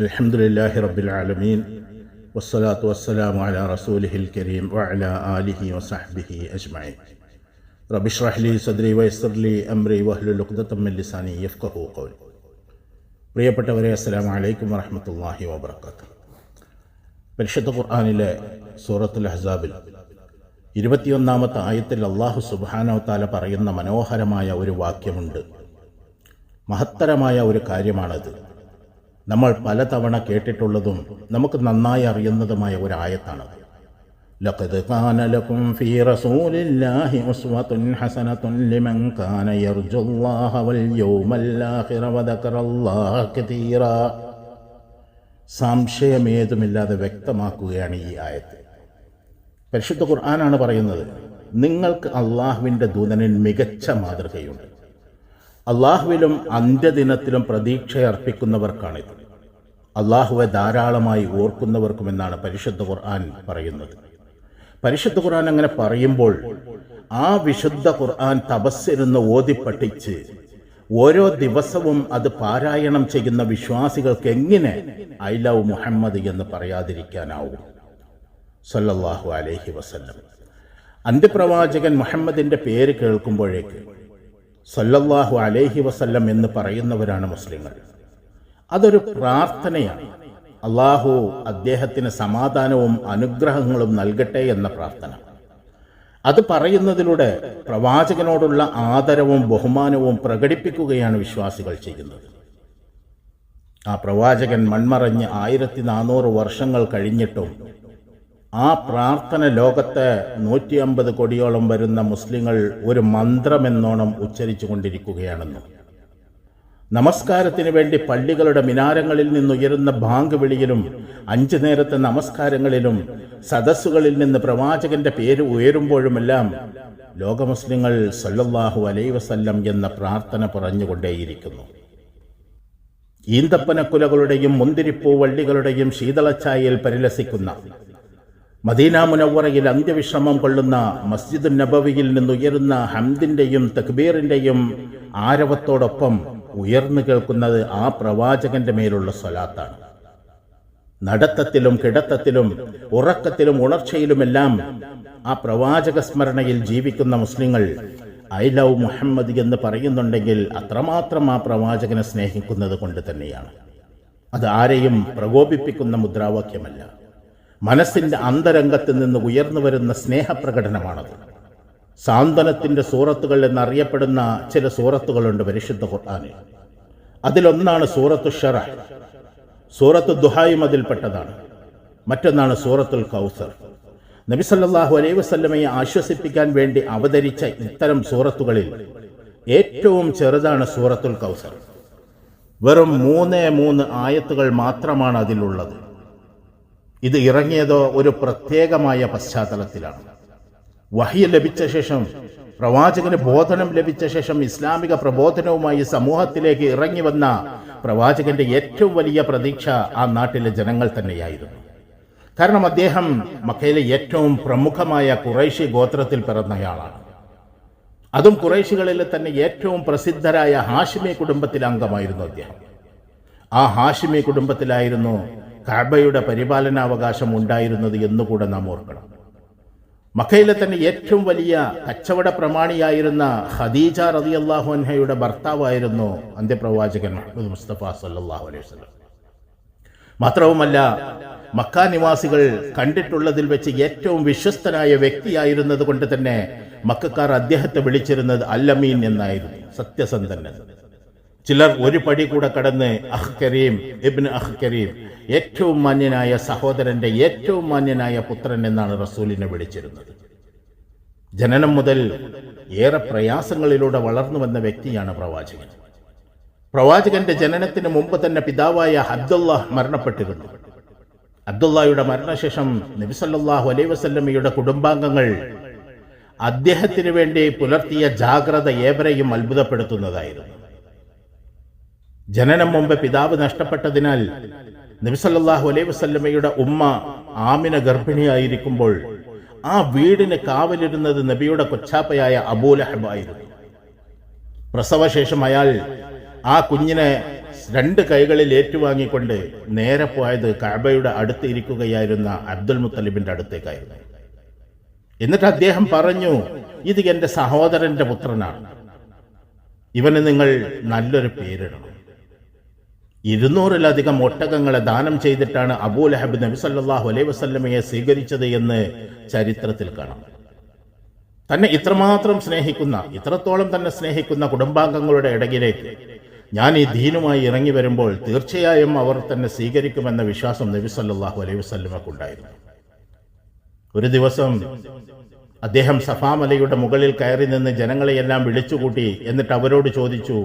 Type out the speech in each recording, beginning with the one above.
അലഹമുല്ലാഹി റബ്ബിൽ ആലമീൻ. വസ്സലാത്തു വസ്സലാമു അല റസൂലിഹിൽ കരീം വഅല ആലിഹി വസഹ്ബിഹി അജ്മഈ റബിഷ്റഹ്ലി സദ്രി വയസ്സർലി അംരി വഹ്ലുൽ ഉഖ്ദത്തം മിൻ ലിസാനി യഫ്ഖഹു ഖൗലി. പ്രിയപ്പെട്ടവരെ അസ്സലാമു അലൈക്കും വറഹ്മത്തുള്ളാഹി വബറകാതുഹു. പരിശുദ്ധ ഖുർആനിലെ സൂറത്തുൽ അഹ്സാബിൽ ഇരുപത്തിയൊന്നാമത്തെ ആയത്തിൽ അള്ളാഹു സുബാനോ താല പറയുന്ന മനോഹരമായ ഒരു വാക്യമുണ്ട്. മഹത്തരമായ ഒരു കാര്യമാണത്. നമ്മൾ പലതവണ കേട്ടിട്ടുള്ളതും നമുക്ക് നന്നായി അറിയുന്നതുമായ ഒരു ആയത്താണത് لقد كان لكم في رسول الله أسوة حسنة لمن كان يرجو الله واليوم الآخر وذكر الله كثيرا സംശയമേതുമില്ലാതെ വ്യക്തമാക്കുകയാണ് ഈ ആയത്ത് പരിശുദ്ധ ഖുർആനാണ് പറയുന്നത് നിങ്ങൾക്ക് അള്ളാഹുവിൻ്റെ ദൂതനിൽ മികച്ച മാതൃകയുണ്ട് അള്ളാഹുവിലും അന്ത്യദിനത്തിലും പ്രതീക്ഷ അർപ്പിക്കുന്നവർക്കാണിത് അള്ളാഹുവെ ധാരാളമായി ഓർക്കുന്നവർക്കുമെന്നാണ് പരിശുദ്ധ ഖുർആൻ പറയുന്നത്. പരിശുദ്ധ ഖുർആൻ അങ്ങനെ പറയുമ്പോൾ ആ വിശുദ്ധ ഖുർആൻ തപസ്സിരുന്ന് ഓതി പഠിച്ച് ഓരോ ദിവസവും അത് പാരായണം ചെയ്യുന്ന വിശ്വാസികൾക്ക് എങ്ങനെ ഐ ലവ് മുഹമ്മദ് എന്ന് പറയാതിരിക്കാനാവും. സല്ലല്ലാഹു അലൈഹി വസല്ലം. അന്ത്യപ്രവാചകൻ മുഹമ്മദിന്റെ പേര് കേൾക്കുമ്പോഴേക്ക് സല്ലല്ലാഹു അലൈഹി വസല്ലം എന്ന് പറയുന്നവരാണ് മുസ്ലിങ്ങൾ. അതൊരു പ്രാർത്ഥനയാണ്. അള്ളാഹു അദ്ദേഹത്തിന് സമാധാനവും അനുഗ്രഹങ്ങളും നൽകട്ടെ എന്ന പ്രാർത്ഥന. അത് പറയുന്നതിലൂടെ പ്രവാചകനോടുള്ള ആദരവും ബഹുമാനവും പ്രകടിപ്പിക്കുകയാണ് വിശ്വാസികൾ ചെയ്യുന്നത്. ആ പ്രവാചകൻ മൺമറഞ്ഞ് ആയിരത്തി നാനൂറ് വർഷങ്ങൾ കഴിഞ്ഞിട്ടും ആ പ്രാർത്ഥന ലോകത്ത് നൂറ്റി അമ്പത് കോടിയോളം വരുന്ന മുസ്ലിങ്ങൾ ഒരു മന്ത്രമെന്നോണം ഉച്ചരിച്ചു കൊണ്ടിരിക്കുകയാണെന്നും. നമസ്കാരത്തിന് വേണ്ടി പള്ളികളുടെ മിനാരങ്ങളിൽ നിന്നുയരുന്ന ബാങ്ക് വിളിയിലും അഞ്ചു നേരത്തെ നമസ്കാരങ്ങളിലും സദസ്സുകളിൽ നിന്ന് പ്രവാചകന്റെ പേര് ഉയരുമ്പോഴുമെല്ലാം ലോക മുസ്ലിങ്ങൾ സല്ലല്ലാഹു അലൈ വസല്ലം എന്ന പ്രാർത്ഥന പറഞ്ഞുകൊണ്ടേയിരിക്കുന്നു. ഈന്തപ്പനക്കുലകളുടെയും മുന്തിരിപ്പൂ വള്ളികളുടെയും ശീതളച്ചായയിൽ പരിലസിക്കുന്ന മദീന മുനവറയിൽ അന്ത്യവിശ്രമം കൊള്ളുന്ന മസ്ജിദ് നബവിയിൽ നിന്നുയരുന്ന ഹംദിന്റെയും തക്ബീറിന്റെയും ആരവത്തോടൊപ്പം ഉയർന്നു കേൾക്കുന്നത് ആ പ്രവാചകന്റെ മേലുള്ള സ്വലാത്താണ്. നടത്തത്തിലും കിടത്തത്തിലും ഉറക്കത്തിലും ഉണർച്ചയിലുമെല്ലാം ആ പ്രവാചക സ്മരണയിൽ ജീവിക്കുന്ന മുസ്ലിങ്ങൾ ഐ ലവ് മുഹമ്മദ് എന്ന് പറയുന്നുണ്ടെങ്കിൽ അത്രമാത്രം ആ പ്രവാചകനെ സ്നേഹിക്കുന്നത് കൊണ്ട് തന്നെയാണ്. അത് ആരെയും പ്രകോപിപ്പിക്കുന്ന മുദ്രാവാക്യമല്ല. മനസ്സിന്റെ അന്തരംഗത്ത് നിന്ന് ഉയർന്നു വരുന്ന സ്നേഹപ്രകടനമാണത്. സാന്ത്വനത്തിന്റെ സൂറത്തുകൾ എന്നറിയപ്പെടുന്ന ചില സൂറത്തുകളുണ്ട് പരിശുദ്ധ ഖുർആാനിൽ. അതിലൊന്നാണ് സൂറത്തു ഷറ. സൂറത്ത് ദുഹായും അതിൽപ്പെട്ടതാണ്. മറ്റൊന്നാണ് സൂറത്തുൽ കൗസർ. നബിസല്ലാഹു അലൈ വസ്ല്ലമയെ ആശ്വസിപ്പിക്കാൻ വേണ്ടി അവതരിച്ച ഇത്തരം സൂറത്തുകളിൽ ഏറ്റവും ചെറുതാണ് സൂറത്തുൽ കൗസർ. വെറും മൂന്നേ മൂന്ന് ആയത്തുകൾ മാത്രമാണ് അതിലുള്ളത്. ഇത് ഇറങ്ങിയതോ ഒരു പ്രത്യേകമായ പശ്ചാത്തലത്തിലാണ്. വഹിയ ലഭിച്ച ശേഷം പ്രവാചകന് ബോധനം ലഭിച്ച ശേഷം ഇസ്ലാമിക പ്രബോധനവുമായി സമൂഹത്തിലേക്ക് ഇറങ്ങി വന്ന പ്രവാചകന്റെ ഏറ്റവും വലിയ പ്രതീക്ഷ ആ നാട്ടിലെ ജനങ്ങൾ തന്നെയായിരുന്നു. കാരണം അദ്ദേഹം മക്കയിലെ ഏറ്റവും പ്രമുഖമായ കുറേശി ഗോത്രത്തിൽ പിറന്നയാളാണ്. അതും കുറേശികളിലെ തന്നെ ഏറ്റവും പ്രസിദ്ധരായ ഹാഷിമി കുടുംബത്തിലെ അംഗമായിരുന്നു അദ്ദേഹം. ആ ഹാഷിമി കുടുംബത്തിലായിരുന്നു കാബയുടെ പരിപാലനാവകാശം ഉണ്ടായിരുന്നത് എന്നുകൂടെ നാം ഓർക്കണം. മക്കയിലെ തന്നെ ഏറ്റവും വലിയ കച്ചവട പ്രമാണിയായിരുന്ന ഹദീജ റതി അള്ളാഹു അൻഹയുടെ ഭർത്താവായിരുന്നു അന്ത്യപ്രവാചകൻ മുഹമ്മദ് മുസ്തഫ സല്ലാഹു അലൈഹി വസല്ലം. മാത്രവുമല്ല മക്ക നിവാസികൾ കണ്ടിട്ടുള്ളതിൽ വെച്ച് ഏറ്റവും വിശ്വസ്തനായ വ്യക്തിയായിരുന്നത് കൊണ്ട് തന്നെ മക്കാർ അദ്ദേഹത്തെ വിളിച്ചിരുന്നത് അല്ലമീൻ എന്നായിരുന്നു സത്യസന്ധൻ ചിലർ ഒരു പടി കൂടെ കടന്ന് അഹ് കരീം ഇബിൻ അഹ് കരീം ഏറ്റവും മാന്യനായ സഹോദരന്റെ ഏറ്റവും മാന്യനായ പുത്രൻ എന്നാണ് റസൂലിനെ വിളിച്ചിരുന്നത്. ജനനം മുതൽ ഏറെ പ്രയാസങ്ങളിലൂടെ വളർന്നു വന്ന വ്യക്തിയാണ് പ്രവാചകൻ. പ്രവാചകന്റെ ജനനത്തിന് മുമ്പ് തന്നെ പിതാവായ അബ്ദുള്ള മരണപ്പെട്ടിരുന്നു. അബ്ദുള്ളയുടെ മരണശേഷം നബിസല്ലാഹു അലൈ വസല്ലമ്മയുടെ കുടുംബാംഗങ്ങൾ അദ്ദേഹത്തിന് വേണ്ടി പുലർത്തിയ ജാഗ്രത ഏവരെയും അത്ഭുതപ്പെടുത്തുന്നതായിരുന്നു. ജനനം മുമ്പ് പിതാവ് നഷ്ടപ്പെട്ടതിനാൽ നബിസല്ലാഹു അലൈ വസല്ലമയുടെ ഉമ്മ ആമിന ഗർഭിണിയായിരിക്കുമ്പോൾ ആ വീടിന് കാവലിരുന്നത് നബിയുടെ കൊച്ചാപ്പയായ അബൂലഹബ് ആയിരുന്നു. പ്രസവശേഷം അയാൾ ആ കുഞ്ഞിനെ രണ്ട് കൈകളിൽ ഏറ്റുവാങ്ങിക്കൊണ്ട് നേരെ പോയത് കഅബയുടെ അടുത്ത് ഇരിക്കുകയായിരുന്ന അബ്ദുൽ മുത്തലിബിന്റെ അടുത്തേക്കായിരുന്നു. എന്നിട്ട് അദ്ദേഹം പറഞ്ഞു ഇത് എന്റെ സഹോദരന്റെ പുത്രനാണ്. ഇവന് നിങ്ങൾ നല്ലൊരു പേരിടണം. ഇരുന്നൂറിലധികം ഒട്ടകങ്ങളെ ദാനം ചെയ്തിട്ടാണ് അബൂ ലഹബ് നബി സല്ലാഹു അലൈഹി വസല്ലമയെ സ്വീകരിച്ചത് എന്ന് ചരിത്രത്തിൽ കാണാം. തന്നെ ഇത്രമാത്രം സ്നേഹിക്കുന്ന ഇത്രത്തോളം തന്നെ സ്നേഹിക്കുന്ന കുടുംബാംഗങ്ങളുടെ ഇടയിലേക്ക് ഞാൻ ഈ ദീനുമായി ഇറങ്ങി വരുമ്പോൾ തീർച്ചയായും അവർ തന്നെ സ്വീകരിക്കുമെന്ന വിശ്വാസം നബി സല്ലാഹു അലൈഹി വസല്ലമക്കുണ്ടായിരുന്നു ഒരു ദിവസം അദ്ദേഹം സഫാമലയുടെ മുകളിൽ കയറി നിന്ന് ജനങ്ങളെയെല്ലാം വിളിച്ചുകൂട്ടി എന്നിട്ട് അവരോട് ചോദിച്ചു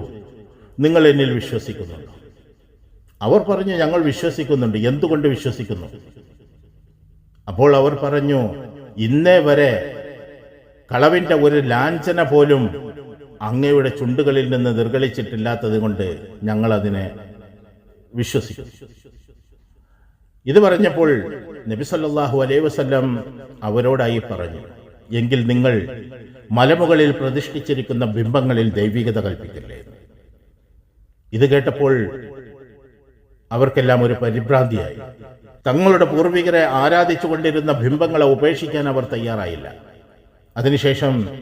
നിങ്ങൾ എന്നിൽ വിശ്വസിക്കുന്നുണ്ടോ? അവർ പറഞ്ഞു ഞങ്ങൾ വിശ്വസിക്കുന്നുണ്ട്. എന്തുകൊണ്ട് വിശ്വസിക്കുന്നു? അപ്പോൾ അവർ പറഞ്ഞു ഇന്നേ വരെ കളവിന്റെ ഒരു ലാഞ്ചന പോലും അങ്ങയുടെ ചുണ്ടുകളിൽ നിന്ന് നിർഗളിച്ചിട്ടില്ലാത്തത് കൊണ്ട് ഞങ്ങൾ അതിനെ വിശ്വസിക്കും. ഇത് പറഞ്ഞപ്പോൾ നബി സല്ലല്ലാഹു അലൈഹി വസല്ലം അവരോടായി പറഞ്ഞു എങ്കിൽ നിങ്ങൾ മലമുകളിൽ പ്രതിഷ്ഠിച്ചിരിക്കുന്ന ബിംബങ്ങളിൽ ദൈവികത കൽപ്പിക്കില്ലേ? ഇത് കേട്ടപ്പോൾ അവർക്കെല്ലാം ഒരു പരിഭ്രാന്തിയായി. തങ്ങളുടെ പൂർവികരെ ആരാധിച്ചുകൊണ്ടിരുന്ന ബിംബങ്ങളെ ഉപേക്ഷിക്കാൻ അവർ തയ്യാറായില്ല. അതിനുശേഷം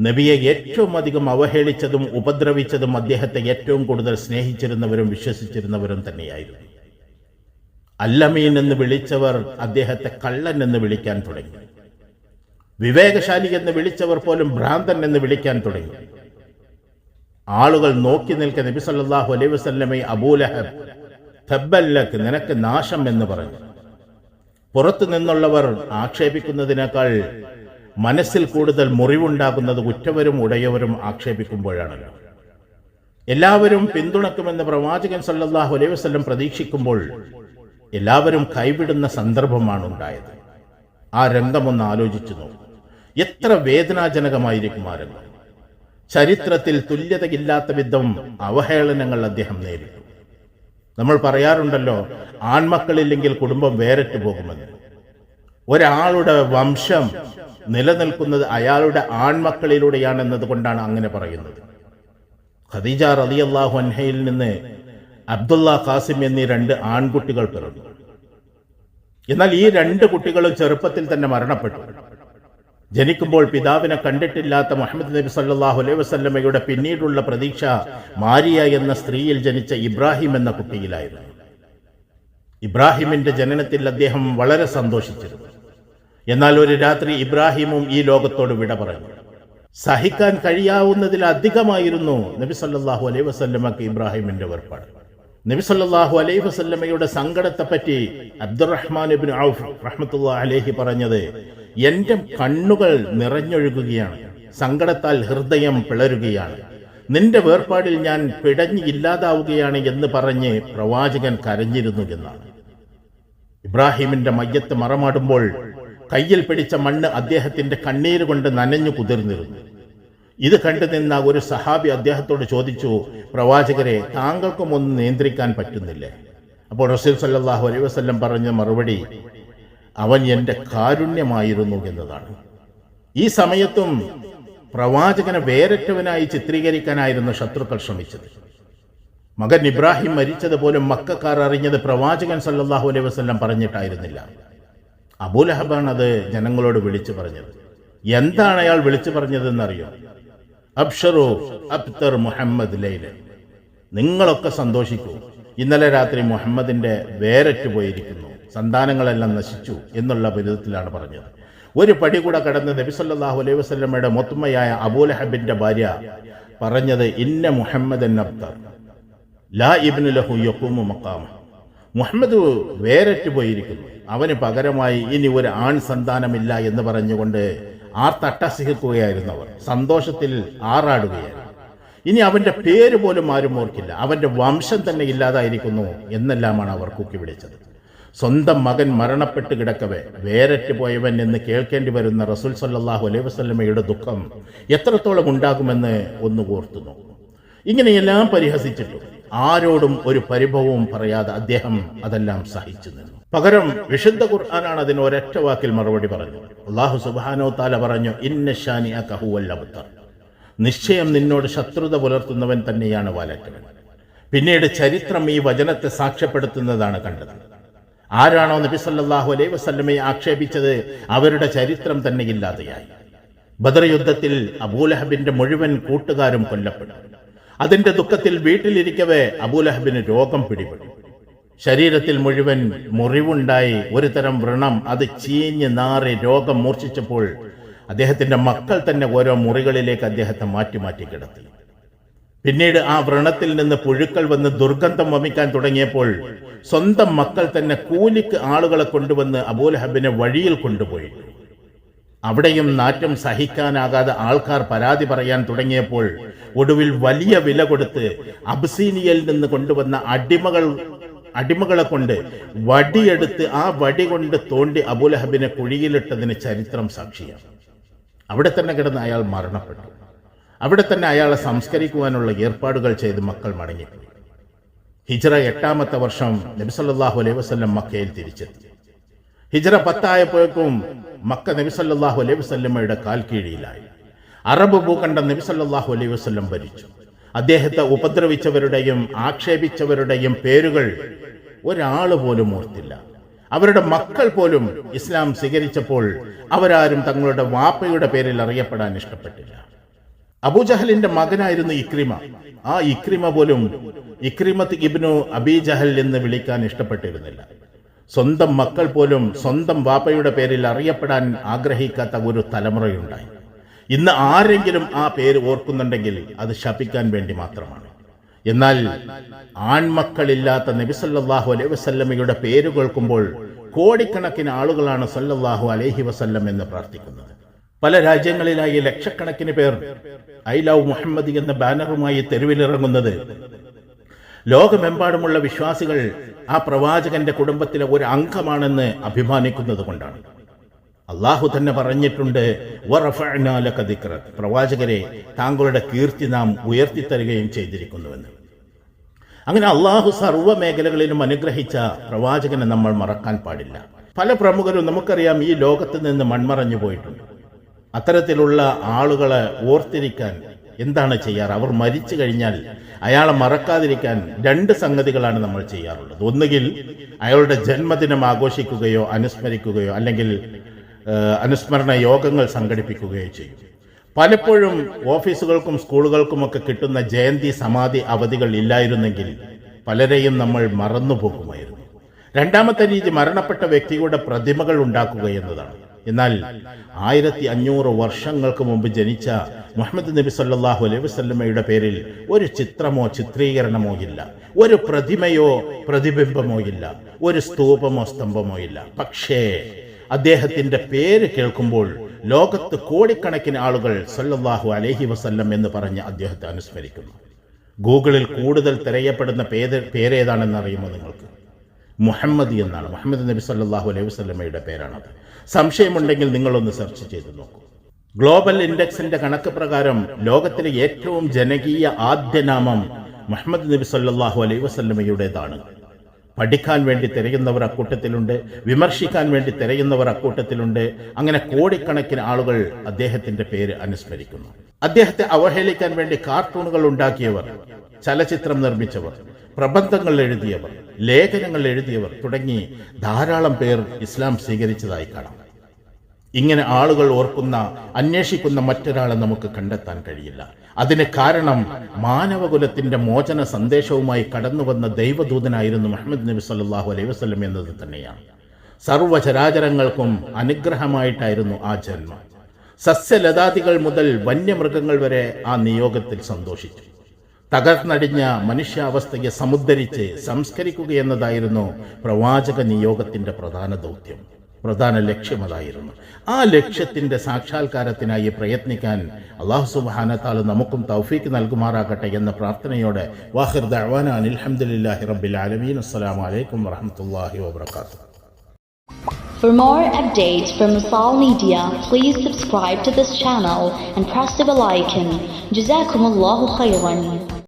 നബിയെ ഏറ്റവും അധികം അവഹേളിച്ചതും ഉപദ്രവിച്ചതും അദ്ദേഹത്തെ ഏറ്റവും കൂടുതൽ സ്നേഹിച്ചിരുന്നവരും വിശ്വസിച്ചിരുന്നവരും തന്നെയായിരുന്നു. അല്ലമീൻ എന്ന് വിളിച്ചവർ അദ്ദേഹത്തെ കള്ളൻ എന്ന് വിളിക്കാൻ തുടങ്ങി. വിവേകശാലി എന്ന് വിളിച്ചവർ പോലും ഭ്രാന്തൻ എന്ന് വിളിക്കാൻ തുടങ്ങി. ആളുകൾ നോക്കി നിൽക്കെ നബി സല്ലാഹു അലൈഹി വസല്ലമെ അബൂലഹബ് തബ്ബല്ലക്ക് നിനക്ക് നാശം എന്ന് പറഞ്ഞു. പുറത്തു നിന്നുള്ളവർ ആക്ഷേപിക്കുന്നതിനേക്കാൾ മനസ്സിൽ കൂടുതൽ മുറിവുണ്ടാകുന്നത് ഉറ്റവരും ഉടയവരും ആക്ഷേപിക്കുമ്പോഴാണല്ലോ എല്ലാവരും പിന്തുണക്കുമെന്ന് പ്രവാചകൻ സല്ലാഹു അലൈഹി വസല്ലം പ്രതീക്ഷിക്കുമ്പോൾ എല്ലാവരും കൈവിടുന്ന സന്ദർഭമാണ് ഉണ്ടായത്. ആ രംഗമൊന്ന് ആലോചിച്ചു നോക്കും. എത്ര വേദനാജനകമായിരിക്കും ആ രംഗം. ചരിത്രത്തിൽ തുല്യതയില്ലാത്ത വിധം അവഹേളനങ്ങൾ അദ്ദേഹം നേരിട്ടു. നമ്മൾ പറയാറുണ്ടല്ലോ ആൺമക്കളില്ലെങ്കിൽ കുടുംബം വേറിട്ട് പോകുമെന്ന്. ഒരാളുടെ വംശം നിലനിൽക്കുന്നത് അയാളുടെ ആൺമക്കളിലൂടെയാണ് എന്നതുകൊണ്ടാണ് അങ്ങനെ പറയുന്നത്. ഖദീജ റളിയല്ലാഹു അൻഹയിൽ നിന്ന് അബ്ദുള്ള ഖാസിം എന്നീ രണ്ട് ആൺകുട്ടികൾ പിറന്നു. എന്നാൽ ഈ രണ്ട് കുട്ടികളും ചെറുപ്പത്തിൽ തന്നെ മരണപ്പെട്ടു. ജനിക്കുമ്പോൾ പിതാവിനെ കണ്ടിട്ടില്ലാത്ത മുഹമ്മദ് നബി സല്ലാഹു അലൈഹി വസല്ലമയുടെ പിന്നീടുള്ള പ്രതീക്ഷ മാരിയ എന്ന സ്ത്രീയിൽ ജനിച്ച ഇബ്രാഹിം എന്ന കുട്ടിയിലായിരുന്നു. ഇബ്രാഹിമിന്റെ ജനനത്തിൽ അദ്ദേഹം വളരെ സന്തോഷിച്ചിരുന്നു. എന്നാൽ ഒരു രാത്രി ഇബ്രാഹിമും ഈ ലോകത്തോട് വിട പറഞ്ഞു. സഹിക്കാൻ കഴിയാവുന്നതിലധികമായിരുന്നു നബി സല്ലല്ലാഹു അലൈഹി വസല്ലമക്ക് ഇബ്രാഹിമിന്റെ വേർപാട്. നബി സല്ലല്ലാഹു അലൈഹി വസല്ലമയുടെ സങ്കടത്തെപ്പറ്റി അബ്ദുറഹ്മാൻ ഇബ്നു ഔഫ് റഹ്മത്തുള്ളാഹി അലേഹി പറഞ്ഞത് എന്റെ കണ്ണുകൾ നിറഞ്ഞൊഴുകുകയാണ്. സങ്കടത്താൽ ഹൃദയം പിളരുകയാണ്. നിന്റെ വേർപാടിൽ ഞാൻ പിടഞ്ഞ് ഇല്ലാതാവുകയാണ് എന്ന് പറഞ്ഞ് പ്രവാചകൻ കരഞ്ഞിരുന്നു എന്നാണ്. ഇബ്രാഹിമിന്റെ മയ്യത്ത് മറമാടുമ്പോൾ കയ്യിൽ പിടിച്ച മണ്ണ് അദ്ദേഹത്തിന്റെ കണ്ണീര് കൊണ്ട് നനഞ്ഞു കുതിർന്നിരുന്നു. ഇത് കണ്ടു നിന്ന ഒരു സഹാബി അദ്ദേഹത്തോട് ചോദിച്ചു പ്രവാചകരെ താങ്കൾക്കും ഒന്ന് നിയന്ത്രിക്കാൻ പറ്റുന്നില്ലേ? അപ്പോൾ റസീൽ സല്ലാഹു അലൈഹി വസല്ലം പറഞ്ഞ മറുപടി അവൻ എന്റെ കാരുണ്യമായിരുന്നു എന്നതാണ്. ഈ സമയത്തും പ്രവാചകനെ വേരറ്റവനായി ചിത്രീകരിക്കാനായിരുന്നു ശത്രുക്കൾ ശ്രമിച്ചത്. മകൻ ഇബ്രാഹിം മരിച്ചത് പോലും മക്കാർ അറിഞ്ഞത് പ്രവാചകൻ സല്ലാഹു അലൈഹി വസല്ലം പറഞ്ഞിട്ടായിരുന്നില്ല. അബൂലഹബാണ് അത് ജനങ്ങളോട് വിളിച്ചു പറഞ്ഞത്. എന്താണ് അയാൾ വിളിച്ചു പറഞ്ഞതെന്നറിയോ? അബ്ഷറോ അബ്തർ മുഹമ്മദ് ലൈല. നിങ്ങളൊക്കെ സന്തോഷിക്കൂ. ഇന്നലെ രാത്രി മുഹമ്മദിന്റെ വേരറ്റ് പോയിരിക്കുന്നു. സന്താനങ്ങളെല്ലാം നശിച്ചു എന്നുള്ള വിധത്തിലാണ് പറഞ്ഞത്. ഒരു പടി കൂടെ കടന്ന് നബി സല്ലല്ലാഹു അലൈഹി വസല്ലമയുടെ മൊത്തമ്മയായ അബൂലഹബിന്റെ ഭാര്യ പറഞ്ഞത് ഇന്ന മുഹമ്മദൻ അബ്ദർ ലാ ഇബ്നു ലഹു യഖൂമു മക്കാമ മുഹമ്മദ് വേരറ്റ് പോയിരിക്കുന്നു. അവന് പകരമായി ഇനി ഒരു ആൺ സന്താനമില്ല എന്ന് പറഞ്ഞുകൊണ്ട് ആർത്തട്ടസിക്കുകയായിരുന്നു അവർ. സന്തോഷത്തിൽ ആറാടുകയായിരുന്നു ഇനി അവന്റെ പേര് പോലും ആരും ഓർക്കില്ല. അവന്റെ വംശം തന്നെ ഇല്ലാതായിരിക്കുന്നു എന്നെല്ലാമാണ് അവർ കുക്കി വിളിച്ചത് സ്വന്തം മകൻ മരണപ്പെട്ട് കിടക്കവേ. വേരറ്റ് പോയവൻ എന്ന് കേൾക്കേണ്ടി വരുന്ന റസൂൽ സല്ലാഹു അലൈഹി വസ്ലമയുടെ ദുഃഖം എത്രത്തോളം ഉണ്ടാകുമെന്ന് ഒന്ന് ഓർത്തു നോക്കും. ഇങ്ങനെയെല്ലാം പരിഹസിച്ചിട്ടും ആരോടും ഒരു പരിഭവവും പറയാതെ അദ്ദേഹം അതെല്ലാം സഹിച്ചു നിന്നു. പകരം വിശുദ്ധ ഖുർആനാണ് അതിന് ഒരൊറ്റ വാക്കിൽ മറുപടി പറഞ്ഞു അള്ളാഹു സുബാനോ താല പറഞ്ഞു ഇന്നഷാനിയ അബത്തർ നിശ്ചയം നിന്നോട് ശത്രുത പുലർത്തുന്നവൻ തന്നെയാണ് വാലറ്റവൻ. പിന്നീട് ചരിത്രം ഈ വചനത്തെ സാക്ഷ്യപ്പെടുത്തുന്നതാണ് കണ്ടത്. ആരാണോ നബി സല്ലല്ലാഹു അലൈഹി വസല്ലമയെ ആക്ഷേപിച്ചത് അവരുടെ ചരിത്രം തന്നെ ഇല്ലാതെയായി. ബദർ യുദ്ധത്തിൽ അബൂലഹബിന്റെ മുഴുവൻ കൂട്ടുകാരും കൊല്ലപ്പെട്ടു. അതിന്റെ ദുഃഖത്തിൽ വീട്ടിലിരിക്കവേ അബൂലഹബിന് രോഗം പിടിപെട്ടു. ശരീരത്തിൽ മുഴുവൻ മുറിവുണ്ടായി ഒരു തരം വ്രണം അത് ചീഞ്ഞ് നാറി രോഗം മൂർച്ഛിച്ചപ്പോൾ അദ്ദേഹത്തിന്റെ മക്കൾ തന്നെ ഓരോ മുറികളിലേക്ക് അദ്ദേഹത്തെ മാറ്റി മാറ്റി കിടത്തി. പിന്നീട് ആ വ്രണത്തിൽ നിന്ന് പുഴുക്കൾ വന്ന് ദുർഗന്ധം വമിക്കാൻ തുടങ്ങിയപ്പോൾ സ്വന്തം മക്കൾ തന്നെ കൂലിക്ക് ആളുകളെ കൊണ്ടുവന്ന് അബൂലഹബിനെ വഴിയിൽ കൊണ്ടുപോയി അവിടെയും നാറ്റം സഹിക്കാനാകാതെ ആൾക്കാർ പരാതി പറയാൻ തുടങ്ങിയപ്പോൾ ഒടുവിൽ വലിയ വില കൊടുത്ത് അബ്സീനിയയിൽ നിന്ന് കൊണ്ടുവന്ന അടിമകൾ അടിമകളെ കൊണ്ട് വടിയെടുത്ത് ആ വടി കൊണ്ട് തോണ്ടി അബുലഹബിനെ കുഴിയിലിട്ടതിന് ചരിത്രം സാക്ഷിയാണ്. അവിടെ തന്നെ കിടന്ന് അയാൾ മരണപ്പെട്ടു. അവിടെ തന്നെ അയാളെ സംസ്കരിക്കുവാനുള്ള ഏർപ്പാടുകൾ ചെയ്ത് മക്കൾ മടങ്ങിപ്പോയി ഹിജറ എട്ടാമത്തെ വർഷം നബിസല്ലാഹു അലൈഹി വസ്ല്ലം മക്കയിൽ തിരിച്ചെത്തി. ഹിജറ പത്തായപ്പോഴേക്കും മക്ക നബിസല്ലാഹു അലൈഹി വസ്ല്ലമ്മയുടെ കാൽ കീഴിയിലായി അറബ് ഭൂഖണ്ഡം നബിസല്ലാഹു അലൈഹി വസ്ല്ലം ഭരിച്ചു. അദ്ദേഹത്തെ ഉപദ്രവിച്ചവരുടെയും ആക്ഷേപിച്ചവരുടെയും പേരുകൾ ഒരാൾ പോലും ഓർത്തില്ല. അവരുടെ മക്കൾ പോലും ഇസ്ലാം സ്വീകരിച്ചപ്പോൾ അവരാരും തങ്ങളുടെ വാപ്പയുടെ പേരിൽ അറിയപ്പെടാൻ ഇഷ്ടപ്പെട്ടില്ല. അബൂജഹലിന്റെ മകനായിരുന്നു ഇക്രിമ. ആ ഇക്രിമ പോലും ഇക്രിമത്ത് ഇബ്നു അബീജഹൽ എന്ന് വിളിക്കാൻ ഇഷ്ടപ്പെട്ടിരുന്നില്ല. സ്വന്തം മക്കൾ പോലും സ്വന്തം വാപ്പയുടെ പേരിൽ അറിയപ്പെടാൻ ആഗ്രഹിക്കാത്ത ഒരു തലമുറയുണ്ടായി. ഇന്ന് ആരെങ്കിലും ആ പേര് ഓർക്കുന്നുണ്ടെങ്കിൽ അത് ശപിക്കാൻ വേണ്ടി മാത്രമാണ്. എന്നാൽ ആൺമക്കളില്ലാത്ത നബിസല്ലാഹു അലൈഹി വസല്ലമയുടെ പേര് കേൾക്കുമ്പോൾ കോടിക്കണക്കിന് ആളുകളാണ് സല്ലല്ലാഹു അലൈഹി വസല്ലം എന്ന് പ്രാർത്ഥിക്കുന്നത്. പല രാജ്യങ്ങളിലായി ലക്ഷക്കണക്കിന് പേർ ഐ ലവ് മുഹമ്മദ് എന്ന ബാനറുമായി തെരുവിലിറങ്ങുന്നത്. ലോകമെമ്പാടുമുള്ള വിശ്വാസികൾ ആ പ്രവാചകന്റെ കുടുംബത്തിലെ ഒരു അംഗമാണെന്ന് അഭിമാനിക്കുന്നത് കൊണ്ടാണ്. അള്ളാഹു തന്നെ പറഞ്ഞിട്ടുണ്ട് പ്രവാചകരെ താങ്കളുടെ കീർത്തി നാം ഉയർത്തിത്തരുകയും ചെയ്തിരിക്കുന്നുവെന്ന്. അങ്ങനെ അള്ളാഹു സർവ മേഖലകളിലും അനുഗ്രഹിച്ച പ്രവാചകനെ നമ്മൾ മറക്കാൻ പാടില്ല. പല പ്രമുഖരും നമുക്കറിയാം ഈ ലോകത്ത് നിന്ന് മൺമറഞ്ഞു പോയിട്ടുണ്ട്. അത്തരത്തിലുള്ള ആളുകളെ ഓർത്തിരിക്കാൻ എന്താണ് ചെയ്യാറ്? അവർ മരിച്ചു കഴിഞ്ഞാൽ അയാളെ മറക്കാതിരിക്കാൻ രണ്ട് സംഗതികളാണ് നമ്മൾ ചെയ്യാറുള്ളത്. ഒന്നുകിൽ അയാളുടെ ജന്മദിനം ആഘോഷിക്കുകയോ അനുസ്മരിക്കുകയോ അല്ലെങ്കിൽ അനുസ്മരണ യോഗങ്ങൾ സംഘടിപ്പിക്കുകയോ ചെയ്യും. പലപ്പോഴും ഓഫീസുകൾക്കും സ്കൂളുകൾക്കുമൊക്കെ കിട്ടുന്ന ജയന്തി സമാധി അവധികൾ ഇല്ലായിരുന്നെങ്കിൽ പലരെയും നമ്മൾ മറന്നു പോകുമായിരുന്നു രണ്ടാമത്തെ രീതി മരണപ്പെട്ട വ്യക്തിയുടെ പ്രതിമകൾ ഉണ്ടാക്കുക എന്നതാണ്. എന്നാൽ ആയിരത്തി അഞ്ഞൂറ് വർഷങ്ങൾക്ക് മുമ്പ് ജനിച്ച മുഹമ്മദ് നബി സല്ലാഹു അലൈഹി വസ്ലമയുടെ പേരിൽ ഒരു ചിത്രമോ ചിത്രീകരണമോ ഇല്ല ഒരു പ്രതിമയോ പ്രതിബിംബമോ ഇല്ല ഒരു സ്തൂപമോ സ്തംഭമോ ഇല്ല. പക്ഷേ അദ്ദേഹത്തിന്റെ പേര് കേൾക്കുമ്പോൾ ലോകത്ത് കോടിക്കണക്കിന് ആളുകൾ സല്ലാഹു അലഹി വസല്ലം എന്ന് പറഞ്ഞ് അദ്ദേഹത്തെ അനുസ്മരിക്കുന്നു. ഗൂഗിളിൽ കൂടുതൽ തിരയപ്പെടുന്ന പേര് പേരേതാണെന്ന് അറിയുമോ നിങ്ങൾക്ക്? മുഹമ്മദ് എന്നാണ്. മുഹമ്മദ് നബി സല്ലാഹു അലൈഹി വസ്ലമയുടെ പേരാണത്. സംശയമുണ്ടെങ്കിൽ നിങ്ങളൊന്ന് സെർച്ച് ചെയ്ത് നോക്കൂ. ഗ്ലോബൽ ഇൻഡെക്സിന്റെ കണക്ക് പ്രകാരം ലോകത്തിലെ ഏറ്റവും ജനകീയ ആദ്യനാമം മുഹമ്മദ് നബി സല്ലാഹു അലൈ വസ്ലമയുടേതാണ് പഠിക്കാൻ വേണ്ടി തിരയുന്നവർ അക്കൂട്ടത്തിലുണ്ട് വിമർശിക്കാൻ വേണ്ടി തിരയുന്നവർ അക്കൂട്ടത്തിലുണ്ട്. അങ്ങനെ കോടിക്കണക്കിന് ആളുകൾ അദ്ദേഹത്തിന്റെ പേര് അനുസ്മരിക്കുന്നു. അദ്ദേഹത്തെ അവഹേളിക്കാൻ വേണ്ടി കാർട്ടൂണുകൾ ഉണ്ടാക്കിയവർ ചലച്ചിത്രം നിർമ്മിച്ചവർ പ്രബന്ധങ്ങൾ എഴുതിയവർ ലേഖനങ്ങൾ എഴുതിയവർ തുടങ്ങി ധാരാളം പേർ ഇസ്ലാം സ്വീകരിച്ചതായി കാണാം. ഇങ്ങനെ ആളുകൾ ഓർക്കുന്ന അന്വേഷിക്കുന്ന മറ്റൊരാളെ നമുക്ക് കണ്ടെത്താൻ കഴിയില്ല. അതിന് കാരണം മാനവകുലത്തിന്റെ മോചന സന്ദേശവുമായി കടന്നു വന്ന ദൈവദൂതനായിരുന്നു മുഹമ്മദ് നബി സല്ലാഹു അലൈഹി വസ്ലം എന്നത് തന്നെയാണ്. സർവചരാചരങ്ങൾക്കും അനുഗ്രഹമായിട്ടായിരുന്നു ആ ജന്മം. സസ്യലതാദികൾ മുതൽ വന്യമൃഗങ്ങൾ വരെ ആ നിയോഗത്തിൽ സന്തോഷിച്ചു. തകർന്നടിഞ്ഞ മനുഷ്യാവസ്ഥയെ സമുദ്ധരിച്ച് സംസ്കരിക്കുക എന്നതായിരുന്നു പ്രവാചക നിയോഗത്തിന്റെ പ്രധാന ദൗത്യം പ്രധാന ലക്ഷ്യം അതായിരുന്നു ആ ലക്ഷ്യത്തിന്റെ സാക്ഷാത്കാരത്തിനായി പ്രയത്നിക്കാൻ അള്ളാഹു സുബാനത്താൽ നമുക്കും തൗഫീക്ക് നൽകുമാറാകട്ടെ എന്ന പ്രാർത്ഥനയോടെ വാഹിർ ദഅവാന അനിൽഹമുല്ലാഹി റബ്ബിൽ ആലമീൻ അസ്സലാമു അലൈക്കും വറഹമത്തല്ലാഹി വാത്തു For more updates from Masal Media, please subscribe to this channel and press the bell icon. Jazakumullahu khairan.